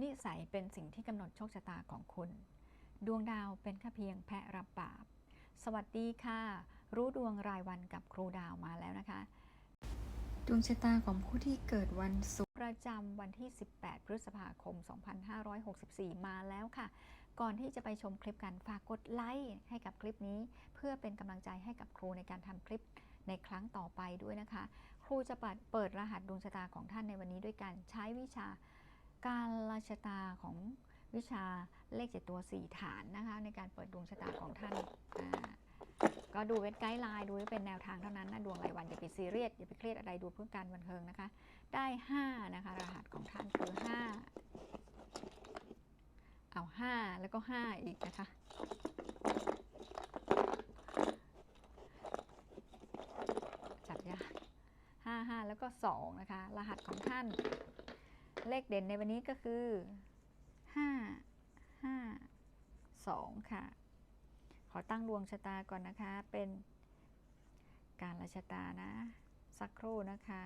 นิสัยเป็นสิ่งที่กำหนดโชคชะตาของคุณ ดวงดาวเป็นแค่เพียงแพะรับบาป สวัสดีค่ะ รู้ดวงรายวันกับครูดาวมาแล้วนะคะ ดวงชะตาของผู้ที่เกิดวันศุกร์ประจำวันที่ 18 พฤษภาคม 2564 มาแล้วค่ะ ก่อนที่จะไปชมคลิปกันฝากกดไลค์ให้กับคลิปนี้ เพื่อเป็นกำลังใจให้กับครูในการทำคลิปในครั้งต่อไปด้วยนะคะ ครูจะเปิดรหัสดวงชะตาของท่านในวันนี้ด้วยการใช้วิชา การราชะตาของวิชาเลขเจ็ดตัว4ฐานนะคะในการเปิดดวงชะตาของท่าน ก็ดูเป็นไกด์ไลน์ดูเป็นแนวทางเท่านั้นนะดวงรายวันอย่าไปซีเรียสอย่าไปเครียดอะไรดูเพื่อการบันเทิงนะคะ ได้5นะคะรหัสของท่านคือ 5 เอา 5 แล้วก็ 5 อีกนะคะจับยากห้าห้าแล้วก็สองนะคะ รหัสของท่าน เลขเด่นในวันนี้ก็คือ 5 5 2 ค่ะ ขอตั้งดวงชะตาก่อนนะคะ เป็นการละชะตานะ สักครู่นะคะ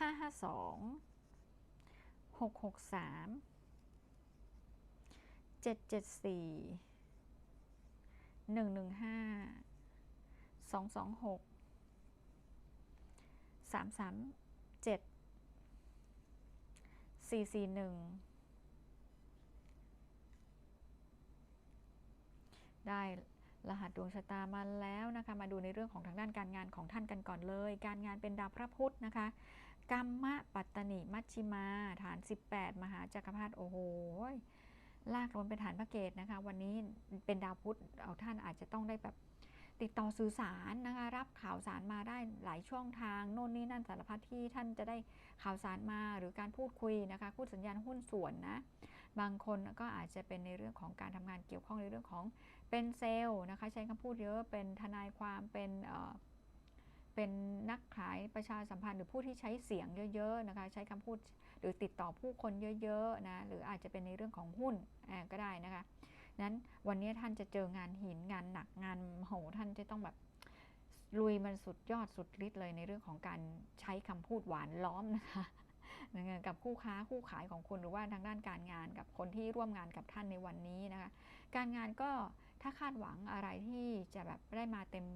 552 663 774 115 226 337 441 ได้รหัสดวงชะตามาแล้วนะคะ มาดูในเรื่องของทางด้านการงานของท่านกันก่อนเลย การงานเป็นดาวพระพุธนะคะ กรรมะปัตตนิมัชชิมา ฐาน 18 มหาจักรพรรดิโอ้โหลากลนเป็นฐานพระเกตนะคะ วันนี้เป็นดาวพุธเอาท่านอาจจะต้องได้แบบติดต่อสื่อสารนะคะ รับข่าวสารมาได้หลายช่องทาง โน่นนี่นั่นสารพัดที่ท่านจะได้ข่าวสารมาหรือการพูดคุยนะคะพูดสัญญาณหุ้นส่วนนะ บางคนก็อาจจะเป็นในเรื่องของการทำงานเกี่ยวข้องในเรื่องของเป็นเซลล์นะคะ ใช้คำพูดเยอะเป็นทนายความเป็นเอ่อ เป็นนักขายประชาสัมพันธ์หรือผู้ที่ใช้เสียงเยอะๆนะคะ ใช้คำพูดหรือติดต่อผู้คนเยอะๆนะหรืออาจจะเป็นในเรื่องของหุ้นก็ได้นะคะนั้นวันนี้ท่านจะเจองานหินงานหนักงานโหท่านจะต้องแบบลุยมันสุดยอดสุดฤทธิ์เลยในเรื่องของการใช้คำพูดหวานล้อมนะคะกับคู่ค้าคู่ขายของคุณหรือว่าทางด้านการงานกับคนที่ร่วมงานกับท่านในวันนี้นะคะ การงานก็ถ้าคาดหวังอะไรที่จะแบบได้มาเต็ม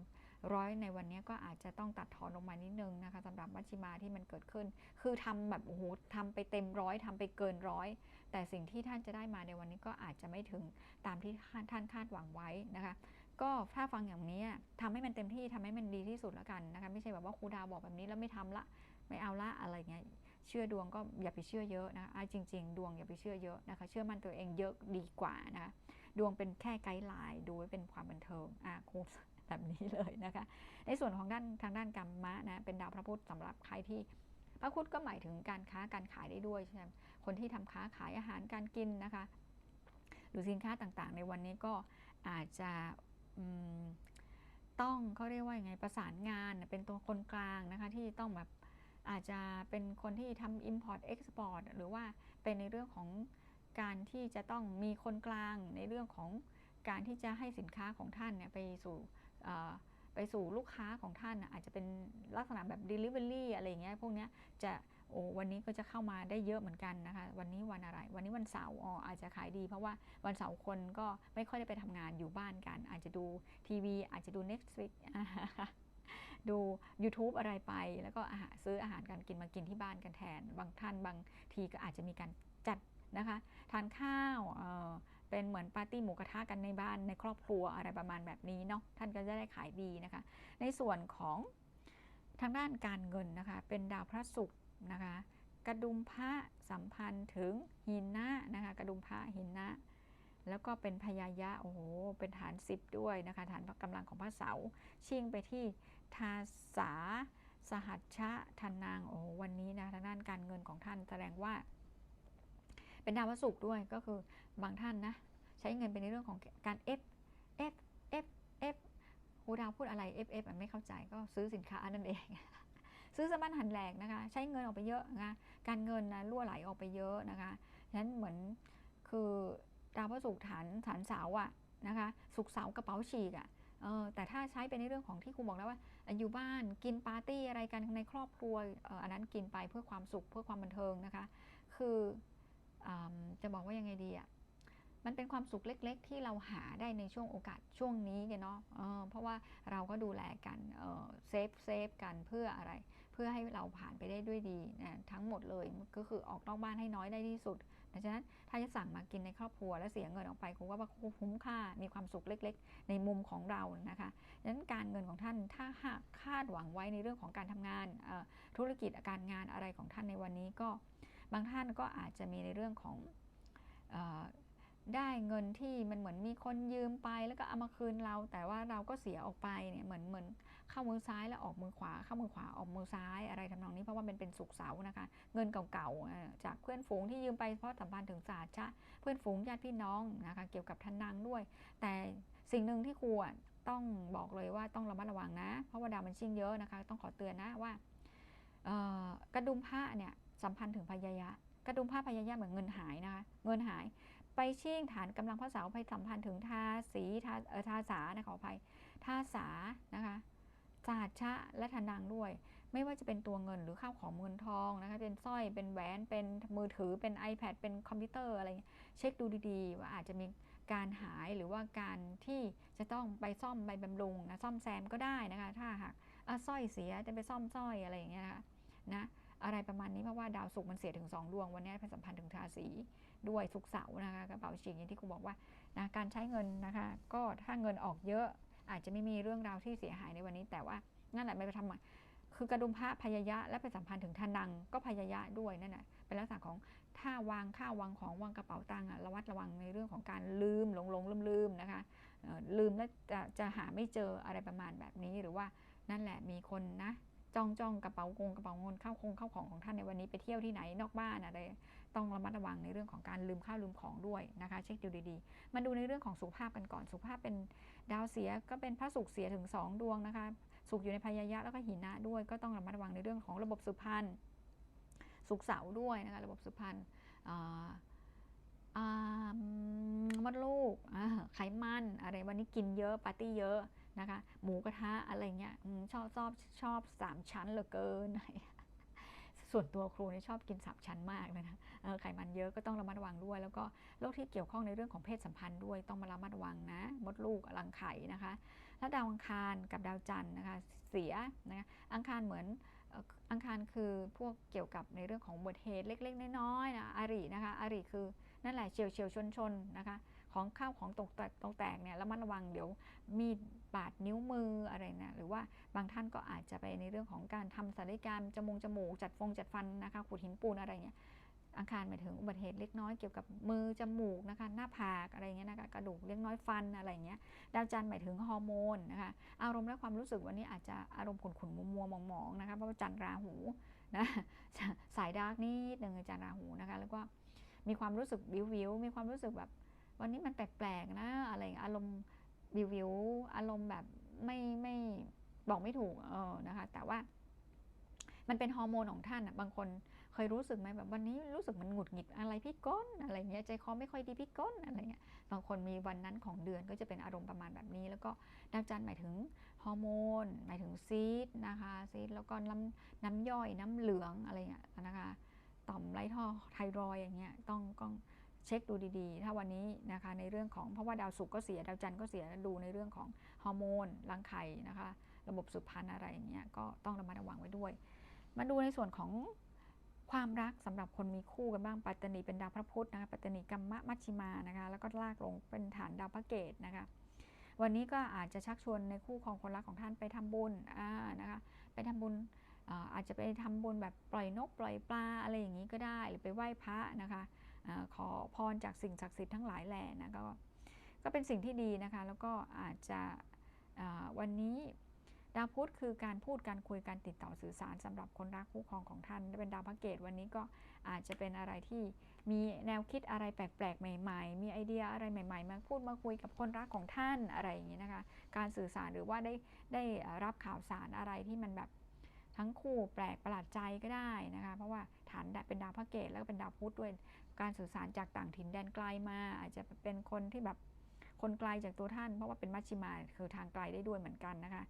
ร้อยในวันนี้ก็อาจจะต้องตัดถอนลงมานิดนึงนะคะสำหรับมัชชิมาที่มันเกิดขึ้น คือทำแบบโอ้โหทำไปเต็มร้อยทำไปเกินร้อยแต่สิ่งที่ท่านจะได้มาในวันนี้ก็อาจจะไม่ถึงตามที่ท่านคาดหวังไว้นะคะก็ถ้าฟังอย่างนี้ทำให้มันเต็มที่ทำให้มันดีที่สุดแล้วกันนะคะไม่ใช่แบบว่าครูดาวบอกแบบนี้แล้วไม่ทำละไม่เอาละอะไรเงี้ยเชื่อดวงก็อย่าไปเชื่อเยอะนะคะจริง ๆ ดวงอย่าไปเชื่อเยอะนะคะ เชื่อมั่นตัวเองเยอะดีกว่านะคะดวงเป็นแค่ไกด์ไลน์ดูไว้เป็นความบันเทิงอะครู แบบนี้เลยนะคะ ในส่วนของด้านทางด้านกรรมะนะเป็นดาวพระพุธสำหรับใครที่พระพุธก็หมายถึงการค้าการขายได้ด้วยใช่ไหมคนที่ทำค้าขายอาหารการกินนะคะ หรือสินค้าต่างๆ ในวันนี้ก็อาจจะต้องเขาเรียกว่ายังไงประสานงานเป็นตัวคนกลางนะคะที่ต้องแบบอาจจะเป็นคนที่ทำ import export หรือว่าเป็นในเรื่องของการที่จะต้องมีคนกลางในเรื่องของการที่จะให้สินค้าของท่านเนี่ยไปสู่ ไปสู่ลูกค้าของท่านอาจจะเป็นลักษณะแบบ Delivery อะไรเงี้ยพวกเนี้ยจะโอ้วันนี้ก็จะเข้ามาได้เยอะเหมือนกันนะคะ วันนี้วันอะไร วันนี้วันเสาร์อ๋ออาจจะขายดี เพราะว่าวันเสาร์คนก็ไม่ค่อยได้ไปทำงานอยู่บ้านกัน อาจจะดูทีวี อาจจะดู Netflix ดู YouTube อะไรไป แล้วก็อาหารซื้ออาหารการกินมากินที่บ้านกันแทน บางท่านบางทีก็อาจจะมีการจัดนะคะ ทานข้าว เป็นเหมือนปาร์ตี้หมูกระทะกันในบ้านในครอบครัวอะไรประมาณแบบนี้เนาะท่านก็จะได้ขายดีนะคะ ในส่วนของทางด้านการเงินนะคะ เป็นดาวพระศุกร์นะคะกระดุมพระสัมพันธ์ถึงหินนะนะคะ กระดุมพระหินนะแล้วก็เป็นพยายะโอ้โหเป็นฐานสิบด้วยนะคะฐานกำลังของพระเสาชิ่งไปที่ทาสาสหัชชะทันนางโอ้วันนี้นะทางด้านการเงินของท่านแสดงว่า เป็นดาวศุกร์ด้วยก็คือบางท่านนะใช้เงินเป็นในเรื่องของการ F F F F ครูดาวพูดอะไร F F ไม่เข้าใจก็ซื้อสินค้านั่นเองซื้อสะบั้นหันแหลกนะคะ ใช้เงินออกไปเยอะนะคะการเงินนะรั่วไหลออกไปเยอะนะคะฉะนั้นเหมือนคือดาวพระศุกร์ฐานฐานเสาอะนะคะสุกเสากระเป๋าฉีกอะเออแต่ถ้าใช้ไปในเรื่องของที่ครูบอกแล้วว่า อยู่บ้านกินปาร์ตี้อะไรกันในครอบครัวอ,อ,อันนั้นกินไปเพื่อความสุขเพื่อความบันเทิงนะคะ คือ จะบอกว่ายังไงดีอะมันเป็นความสุขเล็ก ๆ ที่เราหาได้ในช่วงโอกาสช่วงนี้เนาะเเพราะว่าเราก็ดูแลกันเซฟเซฟกันเพื่ออะไร เพื่อให้เราผ่านไปได้ด้วยดีนะทั้งหมดเลยก็คือออกนอกบ้านให้น้อยได้ที่สุดดังนั้นถ้าจะสั่งมากินในครอบครัวแล้วเสียเงินออกไปคงว่าคุ้มค่ามีความสุขเล็ก ๆ ในมุมของเรานะคะดังนั้นการเงินของท่านถ้าหากคาดหวังไว้ในเรื่องของการทำงานธุรกิจการงานอะไรของท่านในวันนี้ก็ บางท่านก็อาจจะมีในเรื่องของออได้เงินที่มันเหมือนมีคนยืมไปแล้วก็เอามาคืนเรา แต่ว่าเราก็เสียออกไปเนี่ยเหมือนเหมือนเข้ามือซ้ายแล้วออกมือขวา เข้ามือขวาออกมือซ้ายอะไรทำนองนี้เพราะว่ามันเป็นสุกเสานะคะ เงินเก่าๆจากเพื่อนฝูงที่ยืมไปเพราะสัมพันธ์ถึงศาสตร์ชะเพื่อนฝูงญาติพี่น้องนะคะเกี่ยวกับทันนางด้วย แต่สิ่งหนึ่งที่ครูต้องบอกเลยว่าต้องระมัดระวังนะ เพราะว่าดาวมันชิ่งเยอะนะคะ ต้องขอเตือนนะว่ากระดุมผ้าเนี่ย สัมพันธ์ถึงพยายะกระดุมผ้าพยายะเหมือนเงินหายนะคะ เงินหาย ไปชิ่งฐานกำลังพระเสาร์ไปสัมพันธ์ถึงทาสีทาเออทาสานะขออภัยทาสานะคะศาสชะและทนนางด้วย ไม่ว่าจะเป็นตัวเงินหรือข้าวของเงินทองนะคะ เป็นสร้อยเป็นแหวนเป็นมือถือเป็น iPad เป็นคอมพิวเตอร์อะไรเงี้ยเช็คดูดีๆ ว่าอาจจะมีการหายหรือว่าการที่จะต้องไปซ่อมไปบำรุงนะซ่อมแซมก็ได้นะคะ ถ้าหากสร้อยเสียจะไปซ่อมสร้อยอะไรอย่างเงี้ยนะคะนะ อะไรประมาณนี้เพราะว่าดาวศุกร์มันเสียถึง 2 ดวงวันนี้เป็นสัมพันธ์ถึงทาสีด้วยศุกร์เสาร์นะคะกระเป๋าฉีกอย่างที่ครูบอกว่านะการใช้เงินนะคะ ก็ถ้าเงินออกเยอะอาจจะไม่มีเรื่องราวที่เสียหายในวันนี้ แต่ว่านั่นแหละไม่ไปทำคือกระดุมพระพยายะและไปสัมพันธ์ถึงทนังก็พยายะด้วยนั่นแหละเป็นลักษณะของถ้าวางข้าววางของวางกระเป๋าตังค์ระวัดระวังในเรื่องของการลืมหลงหลงลืมลืมนะคะลืมแล้วจะจะหาไม่เจออะไรประมาณแบบนี้หรือว่านั่นแหละมีคนนะ จ้องจ้องกระเป๋ากงกระเป๋าเงินเข้าคงเข้าของของท่านในวันนี้ไปเที่ยวที่ไหนนอกบ้านอะไรต้องระมัดระวังในเรื่องของการลืมข้าวลืมของด้วยนะคะเช็คดูดีๆ มาดูในเรื่องของสุขภาพกันก่อนสุขภาพเป็นดาวเสียก็เป็นพระศุกร์เสียถึงสองดวงนะคะสุขอยู่ในพยายะแล้วก็หินะด้วย ก็ต้องระมัดระวังในเรื่องของระบบสืบพันธุ์สุขเสาร์ด้วยนะคะระบบสืบพันธุ์มดลูกไขมันอะไรวันนี้กินเยอะปาร์ตี้เยอะ นะคะ หมูกระทะอะไรเงี้ยชอบชอบชอบสามชั้นเหลือเกิน ส่วนตัวครูนี่ชอบกินสามชั้นมากนะคะไขมันเยอะก็ต้องระมัดระวังด้วย แล้วก็โรคที่เกี่ยวข้องในเรื่องของเพศสัมพันธ์ด้วยต้องมาระมัดระวังนะ มดลูกรังไข่นะคะ แล้วดาวอังคารกับดาวจันทร์นะคะเสียนะคะอังคารเหมือนอังคารคือพวกเกี่ยวกับในเรื่องของบัติเหตุเล็ก ๆ น้อยๆนะอารินะคะอาริคือนั่นแหละเฉียวเฉียวชนชนนะคะ ของข้าวของตกแตกตกแตกเนี่ยระมัดระวังเดี๋ยวมีดบาดนิ้วมืออะไรนะหรือว่าบางท่านก็อาจจะไปในเรื่องของการทำศัลยกรรมจมูกจมูกจัดฟงจัดฟันนะคะขูดหินปูนอะไรเงี้ยอังคารหมายถึงอุบัติเหตุเล็กน้อยเกี่ยวกับมือจมูกนะคะหน้าผากอะไรเงี้ยนะคะกระดูกเล็กน้อยฟันอะไรเงี้ยดาวจันทร์หมายถึงฮอร์โมนนะคะอารมณ์และความรู้สึกวันนี้อาจจะอารมณ์ขุ่นขุ่นมัวมัวมองมองนะคะเพราะว่าจันทร์ราหูนะสายดาร์กนิดหนึ่งจันทร์ราหูนะคะแล้วก็มีความรู้สึกวิววิวมีความรู้สึกแบบ วันนี้มันแปลกๆนะอะไรอย่างอารมณ์วิววิวๆอารมณ์แบบไม่ไม่บอกไม่ถูกเออนะคะ แต่ว่า มันเป็นฮอร์โมนของท่านอะบางคนเคยรู้สึกไหมแบบวันนี้รู้สึกมันหงุดหงิดอะไรพี่ก้นอะไรเงี้ยใจคอไม่ค่อยดีพี่ก้นอะไรเงี้ยบางคนมีวันนั้นของเดือนก็จะเป็นอารมณ์ประมาณแบบนี้ แล้วก็ดาวจันทร์หมายถึงฮอร์โมนหมายถึงซีดนะคะซีดแล้วก็น้ำน้ำย่อยน้ำเหลืองอะไรเงี้ยนะคะต่อมไรท่อไทรอยอย่างเงี้ยต้องต้อง เช็คดูดีๆ ถ้าวันนี้นะคะในเรื่องของเพราะว่าดาวศุกร์ก็เสียดาวจันทร์ก็เสียดูในเรื่องของฮอร์โมนรังไข่นะคะ ระบบสืบพันธุ์อะไรอย่างเงี้ยก็ต้องระมัดระวังไว้ด้วย มาดูในส่วนของความรักสำหรับคนมีคู่กันบ้างปัตตนีเป็นดาวพระพุธนะคะปัตตนีกัมมะมัชชิมานะคะแล้วก็ลากลงเป็นฐานดาวพระเกตนะคะวันนี้ก็อาจจะชักชวนในคู่ครองคนรักของท่านไปทำบุญอ่านะคะไปทำบุญอาจจะไปทำบุญแบบปล่อยนกปล่อยปลาอะไรอย่างนี้ก็ได้ หรือไปไหว้พระนะคะ ขอพรจากสิ่งศักดิ์สิทธิ์ทั้งหลายแหล่นะก็ก็เป็นสิ่งที่ดีนะคะ แล้วก็อาจจะวันนี้ดาวพุธคือการพูดการคุยการติดต่อสื่อสารสำหรับคนรักคู่ครองของท่านเป็นดาวพระเกตวันนี้ก็อาจจะเป็นอะไรที่มีแนวคิดอะไรแปลกๆ ใหม่ ๆ มีไอเดียอะไรใหม่ๆ มาพูดมาคุยกับคนรักของท่านอะไรอย่างนี้นะคะ การสื่อสารหรือว่าได้ได้รับข่าวสารอะไรที่มันแบบทั้งคู่แปลกประหลาดใจก็ได้นะคะ เพราะว่าฐานเป็นดาวพระเกตแล้วก็เป็นดาวพุธด้วย การสื่อสารจากต่างถิ่นแดนไกลมา อาจจะเป็นคนที่แบบคนไกลจากตัวท่าน เพราะว่าเป็นมัชชิมาคือทางไกลได้ด้วยเหมือนกันนะคะ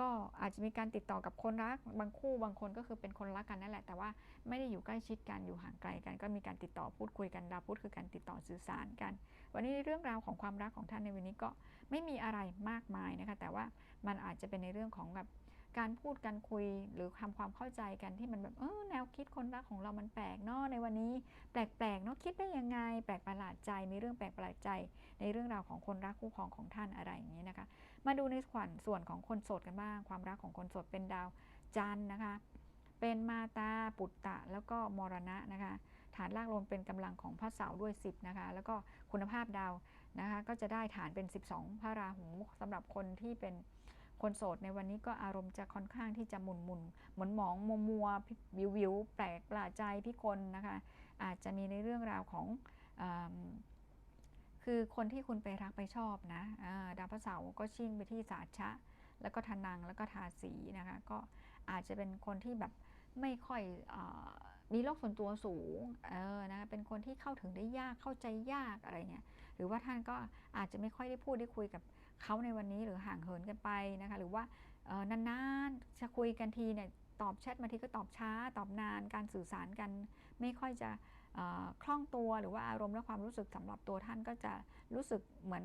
ก็อาจจะมีการติดต่อกับคนรักบางคู่บางคนก็คือเป็นคนรักกันนั่นแหละ แต่ว่าไม่ได้อยู่ใกล้ชิดกันอยู่ห่างไกลกัน ก็มีการติดต่อพูดคุยกันดาวพุธคือการติดต่อสื่อสารกัน วันนี้เรื่องราวของความรักของท่านในวันนี้ก็ไม่มีอะไรมากมายนะคะแต่ว่ามันอาจจะเป็นในเรื่องของแบบ การพูดการคุยหรือทำความเข้าใจกันที่มันแบบเออแนวคิดคนรักของเรามันแปลกเนาะในวันนี้ แปลกๆเนาะคิดได้ยังไง แปลกประหลาดใจมีเรื่องแปลกประหลาดใจ ในเรื่องราวของคนรักคู่ครองของท่านอะไรอย่างนี้นะคะ มาดูในส่วนส่วนของคนโสดกันบ้าง ความรักของคนโสดเป็นดาวจันนะคะ เป็นมาตาปุตตะ แล้วก็มรณะนะคะฐานลากลมเป็นกำลังของพระเสาด้วย 10 นะคะ แล้วก็คุณภาพดาวนะคะ ก็จะได้ฐานเป็น 12 พระราหูสำหรับคนที่เป็น คนโสดในวันนี้ก็อารมณ์จะค่อนข้างที่จะหมุนหมุนหมุนหมองมัวมัววิววิวแปลกประหลาดใจพิคนนะคะ อาจจะมีในเรื่องราวของอคือคนที่คุณไปรักไปชอบนะดาวพระเสาร์ก็ชิ่งไปที่สาชะ แล้วก็ทนังแล้วก็ทาสีนะคะ ก็อาจจะเป็นคนที่แบบไม่ค่อยอมีโลกส่วนตัวสูงเออนะเป็นคนที่เข้าถึงได้ยากเข้าใจยากอะไรเงี้ยหรือว่าท่านก็อาจจะไม่ค่อยได้พูดได้คุยกับ เขาในวันนี้หรือห่างเหินกันไปนะคะ หรือว่านานๆจะคุยกันทีเนี่ยตอบแชทมาทีก็ตอบช้า ตอบนานการสื่อสารกัน ไม่ค่อยจะคล่องตัวหรือว่าอารมณ์และความรู้สึกสำหรับตัวท่านก็จะรู้สึกเหมือน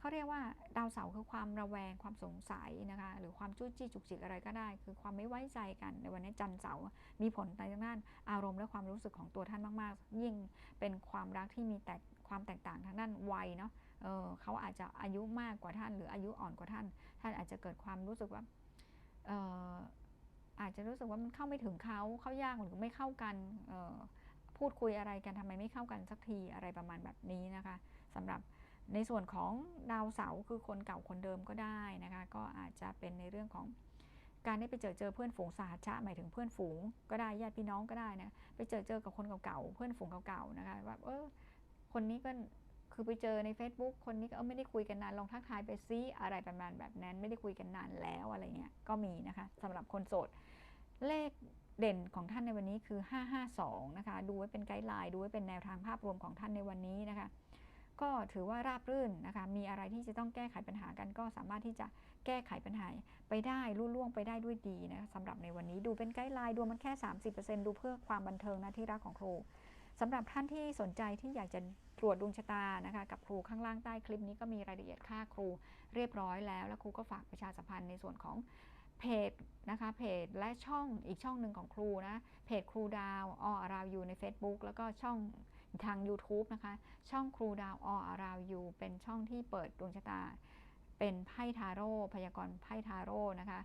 เขาเรียกว่าดาวเสาร์คือความระแวงความสงสัยนะคะหรือความจู้จี้จุกจิกอะไรก็ได้ คือความไม่ไว้ใจกันในวันนี้จันทร์เสาร์มีผลในด้านอารมณ์และความรู้สึกของตัวท่านมาก ๆ ยิ่งเป็นความรักที่มีแต่ความแตกต่างทางด้านวัยเนาะ เออเขาอาจจะอายุมากกว่าท่าน หรืออายุอ่อนกว่าท่าน ท่านอาจจะเกิดความรู้สึกว่าเอออาจจะรู้สึกว่ามันเข้าไม่ถึงเขาเข้ายากหรือไม่เข้ากันเออพูดคุยอะไรกันทำไมไม่เข้ากันสักทีอะไรประมาณแบบนี้นะคะสำหรับในส่วนของดาวเสาร์คือคนเก่าคนเดิมก็ได้นะคะ ก็อาจจะเป็นในเรื่องของการได้ไปเจอเจอเพื่อนฝูงสาชะหมายถึงเพื่อนฝูง ก็ได้ญาติพี่น้องก็ได้นะไปเจอเจอกับคนเก่าๆเพื่อนฝูงเก่าๆนะคะแบบเออคนนี้ก็ คือไปเจอใน Facebook คนนี้ก็ไม่ได้คุยกันนานลองทักทายไปซิอะไรประมาณแบบนั้น ไม่ได้คุยกันนานแล้วอะไรเงี้ยก็มีนะคะสำหรับคนโสด เลขเด่นของท่านในวันนี้คือ 552 นะคะ ดูไว้เป็นไกด์ไลน์ดูไว้เป็นแนวทางภาพรวมของท่านในวันนี้นะคะ ก็ถือว่าราบรื่นนะคะ มีอะไรที่จะต้องแก้ไขปัญหากันก็สามารถที่จะแก้ไขปัญหาไปได้รุ่ล่วงไปได้ด้วยดีนะสำหรับในวันนี้ดูเป็นไกด์ไลน์ดูมันแค่ 30%ดูเพื่อความบันเทิงนะที่รักของครูสำหรับท่านที่สนใจที่อยากจะ ตรวจดวงชะตานะคะกับครูข้างล่างใต้คลิปนี้ก็มีรายละเอียดค่าครูเรียบร้อยแล้ว แล้วครูก็ฝากประชาสัมพันธ์ในส่วนของเพจนะคะเพจและช่องอีกช่องหนึ่งของครูนะเพจครูดาวออราวยูใน Facebook แล้วก็ช่องทาง YouTube นะคะช่องครูดาวออราวยูเป็นช่องที่เปิดดวงชะตา เป็นไพ่ทาโร่พยากรณ์ไพ่ทาโร่นะคะ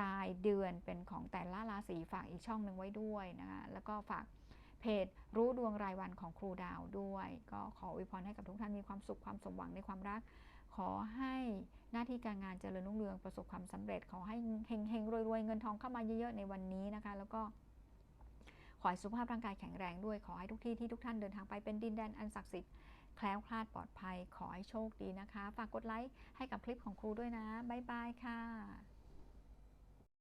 รายเดือนเป็นของแต่ละราศีฝากอีกช่องหนึ่งไว้ด้วยนะคะแล้วก็ฝาก เพจรู้ดวงรายวันของครูดาวด้วย ก็ขออวยพรให้กับทุกท่านมีความสุขความสมหวังในความรัก ขอให้หน้าที่การงานเจริญรุ่งเรืองประสบความสำเร็จ ขอให้เฮงเฮงรวยรวยเงินทองเข้ามาเยอะๆในวันนี้นะคะ แล้วก็ขอให้สุขภาพร่างกายแข็งแรงด้วย ขอให้ทุกที่ที่ทุกท่านเดินทางไปเป็นดินแดนอันศักดิ์สิทธิ์แคล้วคลาดปลอดภัย ขอให้โชคดีนะคะ ฝากกดไลค์ให้กับคลิปของครูด้วยนะ บ๊ายบายค่ะ